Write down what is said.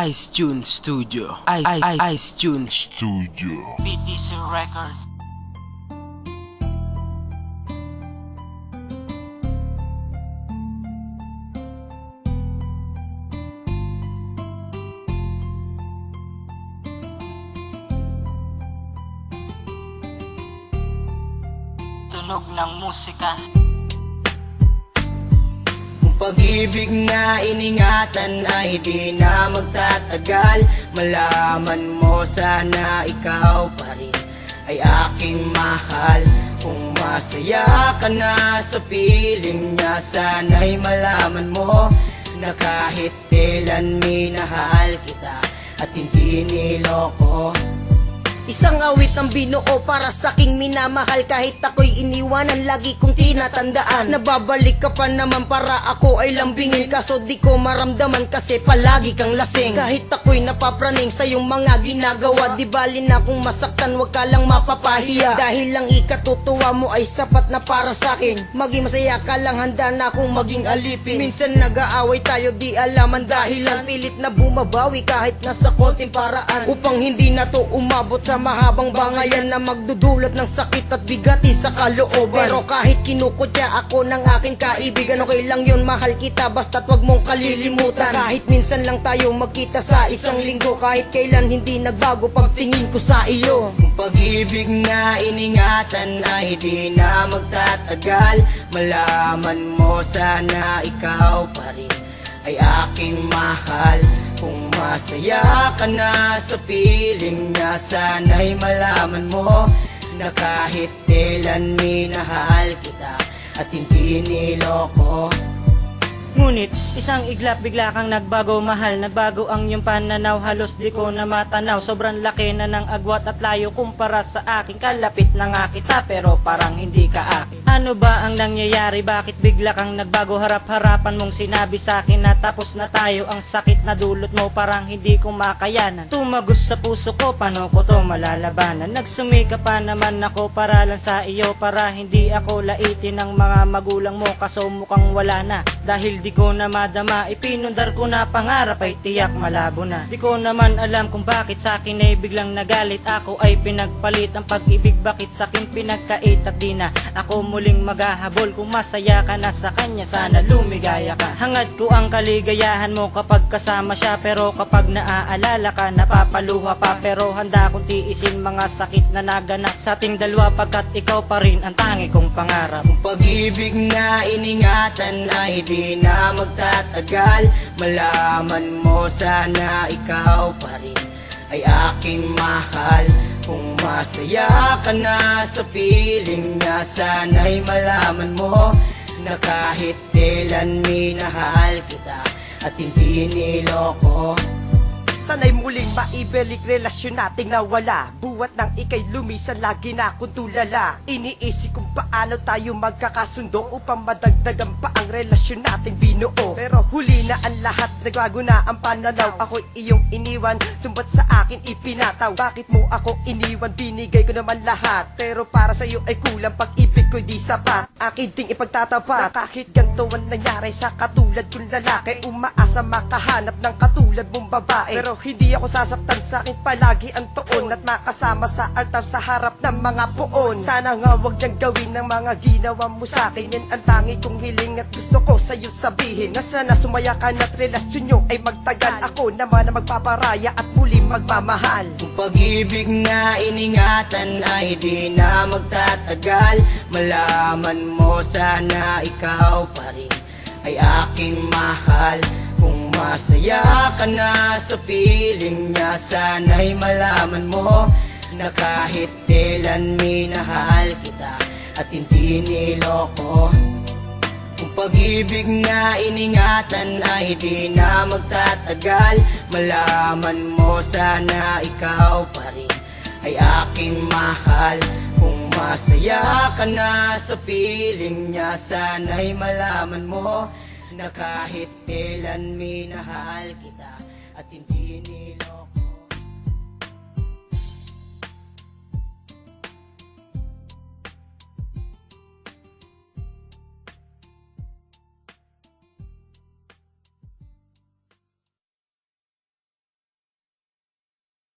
Ice Tune Studio. I, I, I, Ice Tune Studio. BTC Record. Tunog ng musika. Pag-ibig na iningatan ay di na magtatagal. Malaman mo sana ikaw pa rin ay aking mahal. Kung masaya ka na sa piling niya Sana'y malaman mo na kahit kailan minahal kita At hindi niloko Isang awit ang binuo para sa aking minamahal. Kahit ako'y iniwanan, lagi kong tinatandaan. Nababalik ka pa naman para ako ay lambingin. Kaso di ko maramdaman kasi palagi kang lasing. Kahit ako'y napapraning sa iyong mga ginagawa Di bali na kung masaktan, wag ka lang mapapahiya. Dahil lang ikatutuwa mo ay sapat na para sa akin. Maging masaya ka lang, handa na akong maging alipin. Minsan nag-aaway tayo, di alaman dahilan. Pilit na bumabawi kahit nasa konting paraan. Upang hindi na to umabot sa mahabang bangayan Na magdudulot ng sakit at bigati sa kalooban Pero kahit kinukutya ako ng aking kaibigan Okay lang yun, mahal kita basta't wag mong kalilimutan. Kahit minsan lang tayo magkita sa isang linggo Kahit kailan hindi nagbago pagtingin ko sa iyo. Kung pag-ibig na iningatan ay di na magtatagal Malaman mo sana ikaw pa rin ay aking mahal Kung masaya ka na sa piling niya Sana'y malaman mo na kahit kailan minahal kita At hindi niloko. Ngunit isang iglap bigla kang nagbago mahal. Nagbago ang iyong pananaw. Halos di ko na matanaw. Sobrang laki na ng agwat at layo kumpara sa akin Kalapit na nga kita pero parang hindi ka akin Ano ba ang nangyayari? Bakit bigla kang nagbago? Harap-harapan mong sinabi sa akin na tapos na tayo. Ang sakit na dulot mo parang hindi ko makayanan. Tumagos sa puso ko paano ko to malalabanan? Nagsumika pa naman ako para lang sa iyo Para hindi ako laitin ng mga magulang mo. Kaso mukhang wala na. Dahil di ko na madama Ipinundar ko na pangarap ay tiyak malabo na. Di ko naman alam kung bakit sa akin ay biglang nagalit. Ako ay pinagpalit ang pag-ibig. Bakit sa akin pinagkait at di na Ako muling maghahabol. Kung masaya ka na sa kanya Sana lumigaya ka. Hangad ko ang kaligayahan mo kapag kasama siya. Pero kapag naaalala ka Napapaluha pa. Pero handa kong tiisin mga sakit na naganap Sa ating dalawa pagkat ikaw pa rin ang tangi kong pangarap. Kung pag-ibig na iningatan ay di na magtatagal Malaman mo sana ikaw pa rin ay aking mahal Kung masaya ka na sa piling niya Sana'y malaman mo na kahit kailan minahal kita At hindi niloko. Sana'y muling maibalik relasyon nating nawala. Buwat ng ikay lumisan lagi na akong tulala. Iniisip kung paano tayo magkakasundo Upang madagdagan pa ang relasyon nating binuo. Pero huli na ang lahat, nagbago na ang pananaw. Ako'y iyong iniwan, sumbat sa akin ipinataw. Bakit mo ako iniwan, binigay ko naman lahat. Pero para sa iyo ay kulang pag-ibig ko'y di sapat Akin ding ipagtatapat. Na kahit ganito ang nangyari sa katulad kong lalaki Umaasa makahanap ng katulad mong babae. Pero hindi ako sasaktan sa akin palagi ang tuon. At makasama sa altar sa harap ng mga puon. Sana nga wag niyang gawin ng mga ginawa mo sa akin. Yan ang tangi kong hiling at gusto ko sa'yo sabihin. Na sana sumaya ka na't relasyon nyo ay magtagal. Ako naman na magpaparaya at muli magmamahal. Kung pag-ibig na iningatan ay di na magtatagal Malaman mo sana ikaw pa rin ay aking mahal. Kung masaya ka na sa piling niya Sana'y malaman mo na kahit kailan minahal kita At hindi niloko. Kung pag-ibig na iningatan ay di na magtatagal Malaman mo sana ikaw pa rin ay aking mahal masaya ka na sa piling niya. Sana'y malaman mo na kahit kailan minahal kita At hindi nilo